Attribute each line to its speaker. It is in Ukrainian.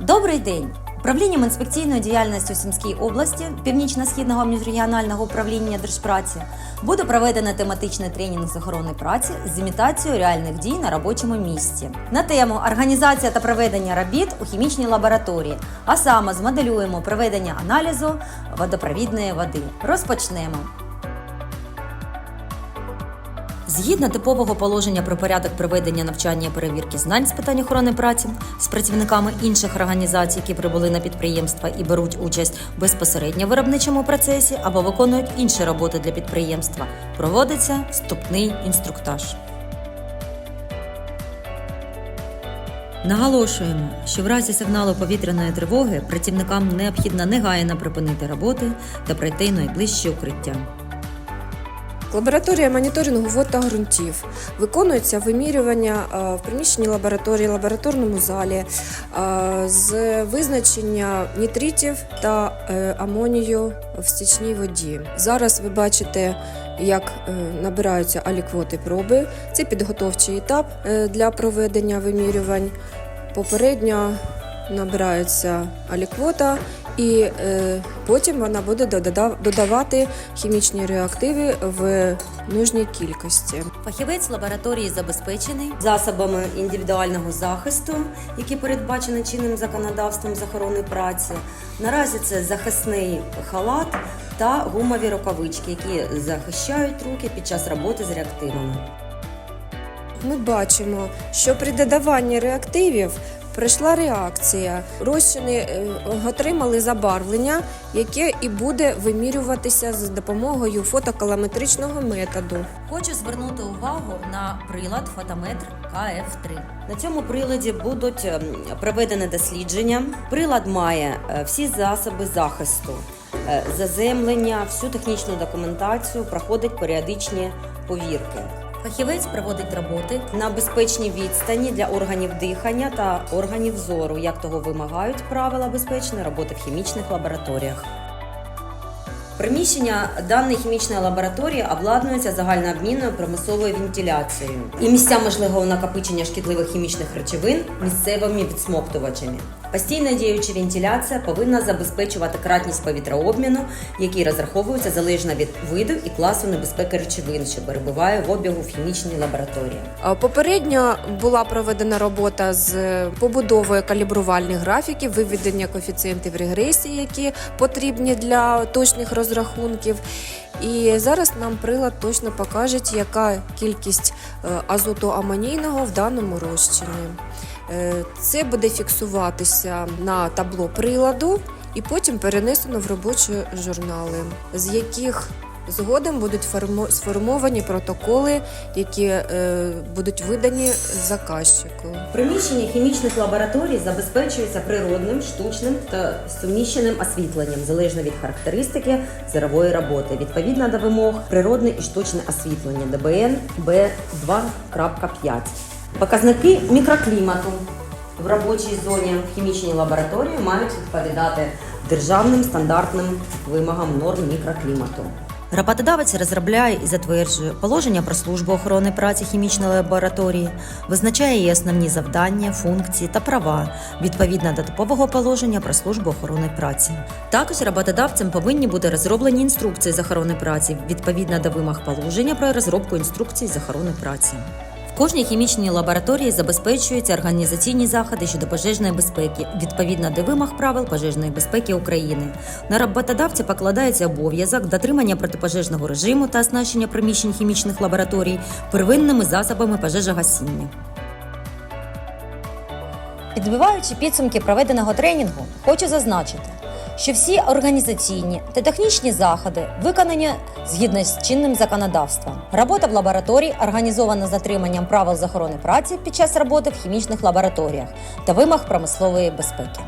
Speaker 1: Добрий день! Управлінням інспекційної діяльності у Сумській області Північно-східного міжрегіонального управління Держпраці буде проведено тематичний тренінг з охорони праці з імітацією реальних дій на робочому місці на тему організація та проведення робіт у хімічній лабораторії, а саме змоделюємо проведення аналізу водопровідної води. Розпочнемо. Згідно типового положення про порядок проведення навчання і перевірки знань з питань охорони праці з працівниками інших організацій, які прибули на підприємства і беруть участь безпосередньо в виробничому процесі або виконують інші роботи для підприємства, проводиться вступний інструктаж. Наголошуємо, що в разі сигналу повітряної тривоги працівникам необхідно негайно припинити роботи та пройти найближче укриття.
Speaker 2: Лабораторія моніторингу вод та ґрунтів. Виконується вимірювання е, в приміщенні лабораторії, лабораторному залі е, з визначення нітритів та е, амонію в стічній воді. Зараз ви бачите, як набираються аліквоти проби. Це підготовчий етап для проведення вимірювань. Попередньо набирається аліквота і е, потім вона буде додавати хімічні реактиви в нужній кількості.
Speaker 1: Фахівець лабораторії забезпечений засобами індивідуального захисту, які передбачені чинним законодавством з охорони праці. Наразі це захисний халат та гумові рукавички, які захищають руки під час роботи з реактивами.
Speaker 2: Ми бачимо, що при додаванні реактивів прийшла реакція. Розчини е, отримали забарвлення, яке і буде вимірюватися за допомогою фотокалометричного методу.
Speaker 1: Хочу звернути увагу на прилад фотометр КФ3. На цьому приладі будуть ем, проведені дослідження. Прилад має е, всі засоби захисту, е, заземлення, всю технічну документацію, проходить періодичні повірки. Фахівець проводить роботи на безпечній відстані для органів дихання та органів зору, як того вимагають правила безпечної роботи в хімічних лабораторіях. Приміщення даної хімічної лабораторії обладнується загальнообмінною промисловою вентиляцією і місця можливого накопичення шкідливих хімічних речовин місцевими відсмоктувачами. Постійна діюча вентиляція повинна забезпечувати кратність повітрообміну, який розраховується залежно від виду і класу небезпеки речовин, що перебуває в обігу в хімічній лабораторії.
Speaker 2: Попередньо була проведена робота з побудовою калібрувальних графіків, виведення коефіцієнтів регресії, які потрібні для точних розрахунків. І зараз нам прилад точно покаже, яка кількість е, азоту амонійного в даному розчині. Е, Це буде фіксуватися на табло приладу і потім перенесено в робочі журнали, з яких згодом будуть формо- сформовані протоколи, які е, будуть видані заказчику.
Speaker 1: Приміщення хімічних лабораторій забезпечується природним, штучним та суміщеним освітленням залежно від характеристики зерової роботи. Відповідно до вимог природне і штучне освітлення ДБН Б2.5. Показники мікроклімату в робочій зоні в хімічній лабораторії мають відповідати державним стандартним вимогам норм мікроклімату. Роботодавець розробляє і затверджує положення про службу охорони праці хімічної лабораторії, визначає її основні завдання, функції та права відповідно до типового положення про службу охорони праці. Також роботодавцем повинні бути розроблені інструкції з охорони праці відповідно до вимог положення про розробку інструкцій з охорони праці. Кожній хімічній лабораторії забезпечуються організаційні заходи щодо пожежної безпеки відповідно до вимог правил пожежної безпеки України. На роботодавця покладається обов'язок дотримання протипожежного режиму та оснащення приміщень хімічних лабораторій первинними засобами пожежогасіння. Підбиваючи підсумки проведеного тренінгу, хочу зазначити, що всі організаційні та технічні заходи виконані згідно з чинним законодавством. Робота в лабораторії організована з дотриманням правил з охорони праці під час роботи в хімічних лабораторіях та вимог промислової безпеки.